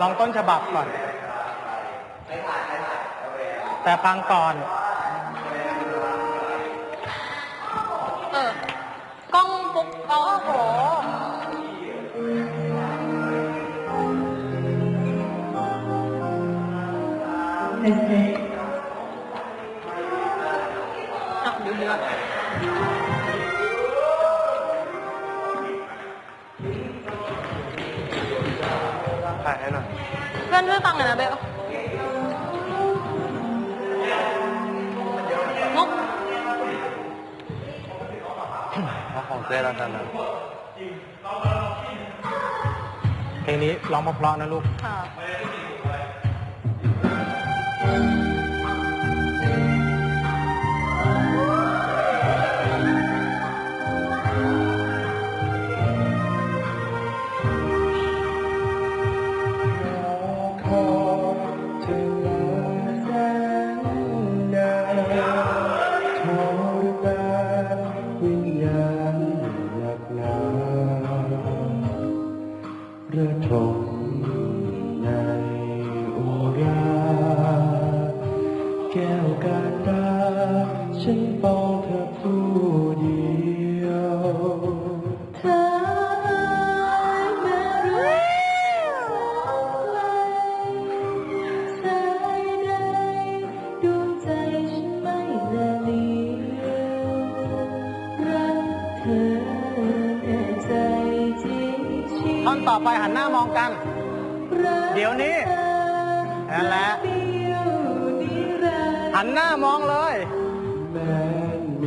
ลองต้นฉบับก่อน แต่ฟังก่อน เออกล้องปุ๊บอ๋อโหอ่ เพราะของเจ๊แล้วกันนะเพลงนี้ร้องเพราะๆนะลูก ค่ะ ท่อนต่อไปหันหน้ามองกัน เดี๋ยวนี้นั่นแหละหันหน้ามองเลย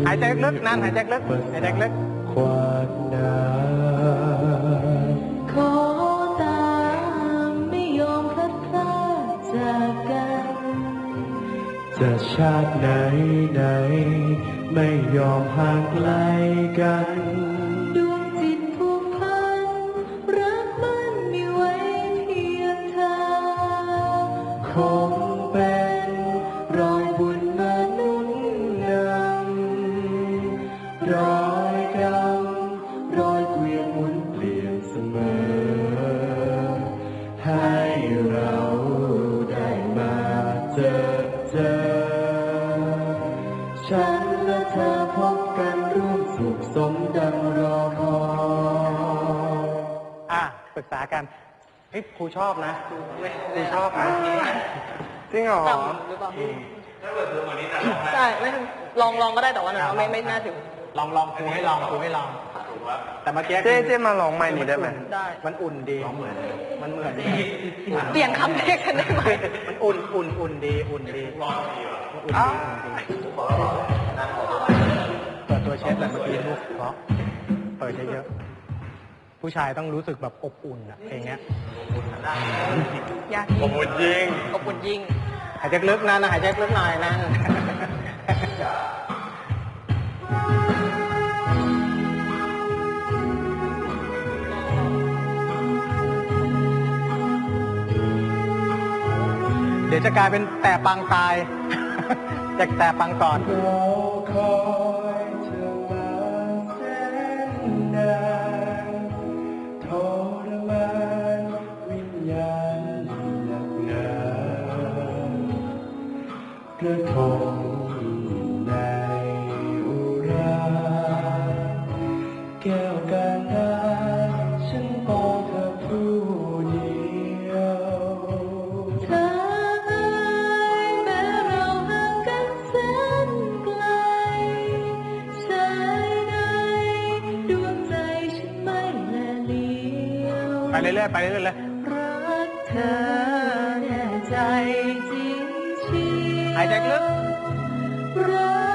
หายใจลึกนั่นหายใจลึกหายใจลึกควานน้ขอตามไม่ยอมพลัดพรากจากกัน จะชาติไหนไหนไม่ยอมห่างไกลกัน ฉันและเธอพบกันร่วมสุขสมดังรอคอยๆอะปรึกษากันเฮ้ยครูชอบนะครูชอบนะจริงเหรอต่ำหรือเปล่าใช่ไม่ลองลองก็ได้แต่ว่าหนูว่าไม่ไม่น่าถึง ลองลองครูให้ลองครูให้ลอง แต่เมื่อกี้เจ๊เจ๊มาลองใหม่นี้ได้ไหมได้ มันอุ่นดี มันเหมือนเปลี่ยนคำเรียกกันได้ไหมมันอุ่นอุ่นอุ่นดีอุ่นดีอุ่นดีอุ่นดีเปิดตัวเชฟแบบเมื่อกี้ลูกเพราะเปิดเยอะๆผู้ชายต้องรู้สึกแบบอบอุ่นอะเพลงเนี้ยยากจริงผมจริงอบอุ่นยิ่งหายใจลึกนะนะหายใจลึกหน่อยนะ ดี๋ยวจะกลายเป็นแต่ปังตาย จากแต่ปังก่อน ไปเรื่อยๆไปเรื่อยๆเลยรักเธอแน่ใจจริงชีหายใจลึกรัก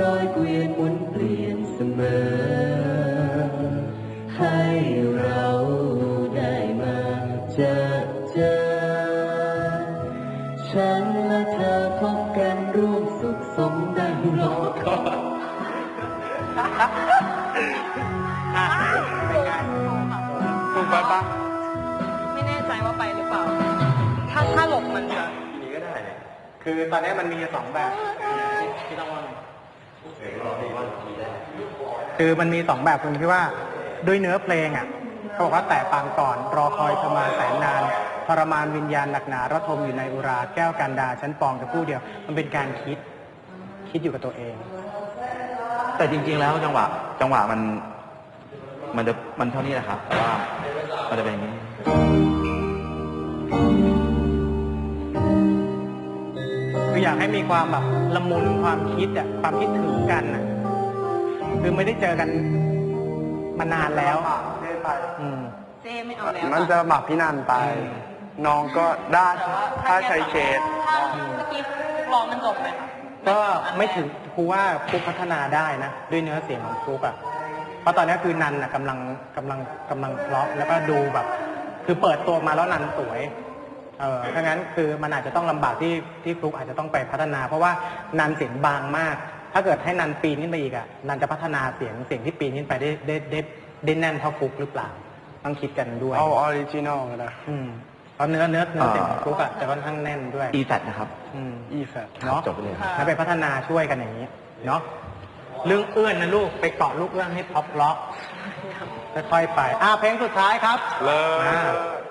ร้อยเกวียนหมุนเปลี่ยนเสมอ ให้เราได้มาเจอเจอ ฉันและเธอพบกันร่วมสุขสมดังรอคอยถูกไปปะไม่แน่ใจว่าไปหรือเปล่า ถ้าถ้าหลบมันจะนี้ก็ได้คือตอนนี้มันมีสองแบบที่ต้องว่าง คือมันมีสองแบบตรงที่ว่าด้วยเนื้อเพลงอะเขาบอกว่าแต่ปางก่อนรอคอยเธอมาแสนนานทรมานวิญญาณหนักหนาระทมอยู่ในอุราแก้วกันดาชั้นปองกับผู้เดียว มันเป็นการคิดคิดอยู่กับตัวเอง แต่จริง ๆ แล้วจังหวะ จังหวะมัน มันจะมันเท่านี้แหละครับแต่ว่ามันจะเป็นอย่างนี้ คืออยากให้มีความแบบละมุนความคิดอะความคิดถึงกันอะคือไม่ได้เจอกันมานานแล้วอืมเจไม่เอาแล้วมันจะหมักพี่นันไป น้องก็ได้ถ้าใช้เคสถ้าเมื่อกี้ร้องมันจบไหมคะก็ไม่ถึงครูว่าครูพัฒนาได้นะ ด้วยเนื้อเสียงของครูอะเพราะตอนนี้คือนันอะกำลังกำลังกำลังเพราะแล้วก็ดูแบบ คือเปิดตัวมาแล้วนันสวย เออถ้างั้นคือมันอาจจะต้องลำบากที่ที่ครูอาจจะต้องไปพัฒนา เพราะว่านันเสียงบางมาก ถ้าเกิดให้นันปีนขึ้นไปอีกอะนันจะพัฒนาเสียงเสียงที่ปีนขึ้นไปได้ได้ได้ได้แน่นเท่าฟลุกหรือเปล่าต้องคิดกันด้วยเอาออริจินอลก็ได้อืมเพราะเนื้อเนื้อเนื้อเสียงของฟลุกอะจะค่อนข้างแน่นด้วย e f a t นะครับ อืม อีแฟตเนาะจบไปเลยถ้าไปพัฒนาช่วยกันอย่างนี้เนาะเรื่องเอื้อนนะลูกไปเกาะลูกเอื้อนให้พอปเลาะค่อยๆไปอ่าเพลงสุดท้ายครับ เลิอ่าศ